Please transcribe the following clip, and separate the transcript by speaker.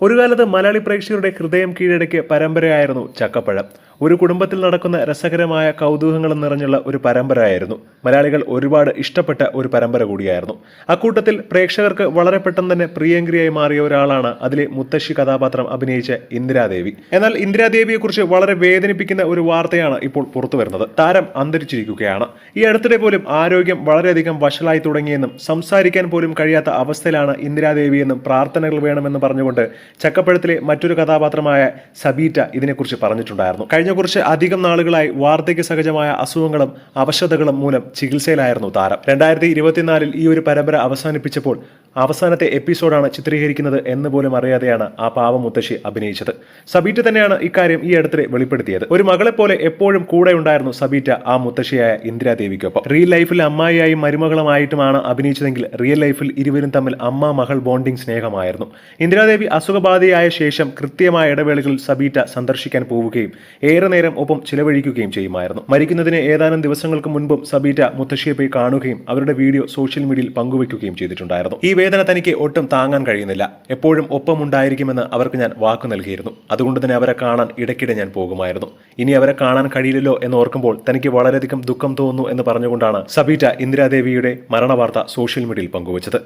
Speaker 1: ഒരു കാലത്ത് മലയാളി പ്രേക്ഷകരുടെ ഹൃദയം കീഴടക്കിയ പരമ്പരയായിരുന്നു ചക്കപ്പഴം. ഒരു കുടുംബത്തിൽ നടക്കുന്ന രസകരമായ കൗതുകങ്ങൾ നിറഞ്ഞുള്ള ഒരു പരമ്പരയായിരുന്നു. മലയാളികൾ ഒരുപാട് ഇഷ്ടപ്പെട്ട ഒരു പരമ്പര കൂടിയായിരുന്നു. അക്കൂട്ടത്തിൽ പ്രേക്ഷകർക്ക് വളരെ പെട്ടെന്ന് തന്നെ പ്രിയങ്കരിയായി മാറിയ ഒരാളാണ് അതിലെ മുത്തശ്ശി കഥാപാത്രം അഭിനയിച്ച ഇന്ദിരാദേവി. എന്നാൽ ഇന്ദിരാദേവിയെക്കുറിച്ച് വളരെ വേദനിപ്പിക്കുന്ന ഒരു വാർത്തയാണ് ഇപ്പോൾ പുറത്തു വരുന്നത് താരം അന്തരിച്ചിരിക്കുകയാണ്. ഈ അടുത്തിടെ പോലും ആരോഗ്യം വളരെയധികം വഷളായി തുടങ്ങിയെന്നും സംസാരിക്കാൻ പോലും കഴിയാത്ത അവസ്ഥയിലാണ് ഇന്ദിരാദേവിയെന്നും പ്രാർത്ഥനകൾ വേണമെന്ന് പറഞ്ഞുകൊണ്ട് ചക്കപ്പഴത്തിലെ മറ്റൊരു കഥാപാത്രമായ സബീറ്റ ഇതിനെക്കുറിച്ച് പറഞ്ഞിട്ടുണ്ടായിരുന്നു. കഴിഞ്ഞ കുറച്ച് അധികം നാളുകളായി വാർദ്ധക്യ സഹജമായ അസുഖങ്ങളും അവശതകളും മൂലം ചികിത്സയിലായിരുന്നു താരം. രണ്ടായിരത്തി ഇരുപത്തിനാലിൽ ഈ ഒരു പരമ്പര അവസാനിപ്പിച്ചപ്പോൾ അവസാനത്തെ എപ്പിസോഡാണ് ചിത്രീകരിക്കുന്നത് എന്ന് പോലും അറിയാതെയാണ് ആ പാവ മുത്തശ്ശി അഭിനയിച്ചത്. സബീറ്റ തന്നെയാണ് ഇക്കാര്യം ഈ അടുത്തിടെ വെളിപ്പെടുത്തിയത്. ഒരു മകളെ പോലെ എപ്പോഴും കൂടെ ഉണ്ടായിരുന്നു സബീറ്റ ആ മുത്തശ്ശിയായ ഇന്ദിരാദേവിക്കൊപ്പം റിയൽ ലൈഫിൽ അമ്മായിയായും മരുമകളുമായിട്ടുമാണ് അഭിനയിച്ചതെങ്കിൽ റിയൽ ലൈഫിൽ ഇരുവരും തമ്മിൽ അമ്മ മകൾ ബോണ്ടിംഗ് സ്നേഹമായിരുന്നു. ഇന്ദിരാദേവി അസുഖബാധയായ ശേഷം കൃത്യമായ ഇടവേളകളിൽ സബീറ്റ സന്ദർശിക്കാൻ പോവുകയും ഏറെ നേരം ഒപ്പം ചിലവഴിക്കുകയും ചെയ്യുമായിരുന്നു. മരിക്കുന്നതിന് ഏതാനും ദിവസങ്ങൾക്ക് മുൻപും സബീറ്റ മുത്തശ്ശിയെ പോയി കാണുകയും അവരുടെ വീഡിയോ സോഷ്യൽ മീഡിയയിൽ പങ്കുവയ്ക്കുകയും ചെയ്തിട്ടുണ്ടായിരുന്നു. ഈ വേദന തനിക്ക് ഒട്ടും താങ്ങാൻ കഴിയുന്നില്ല. എപ്പോഴും ഒപ്പമുണ്ടായിരിക്കുമെന്ന് അവർക്ക് ഞാൻ വാക്കു നൽകിയിരുന്നു. അതുകൊണ്ട് തന്നെ അവരെ കാണാൻ ഇടയ്ക്കിടെ ഞാൻ പോകുമായിരുന്നു. ഇനി അവരെ കാണാൻ കഴിയില്ലല്ലോ എന്ന് ഓർക്കുമ്പോൾ തനിക്ക് വളരെയധികം ദുഃഖം തോന്നുന്നു എന്ന് പറഞ്ഞുകൊണ്ടാണ് സബീറ്റ ഇന്ദിരാദേവിയുടെ മരണവാർത്ത സോഷ്യൽ മീഡിയയിൽ പങ്കുവച്ചത്.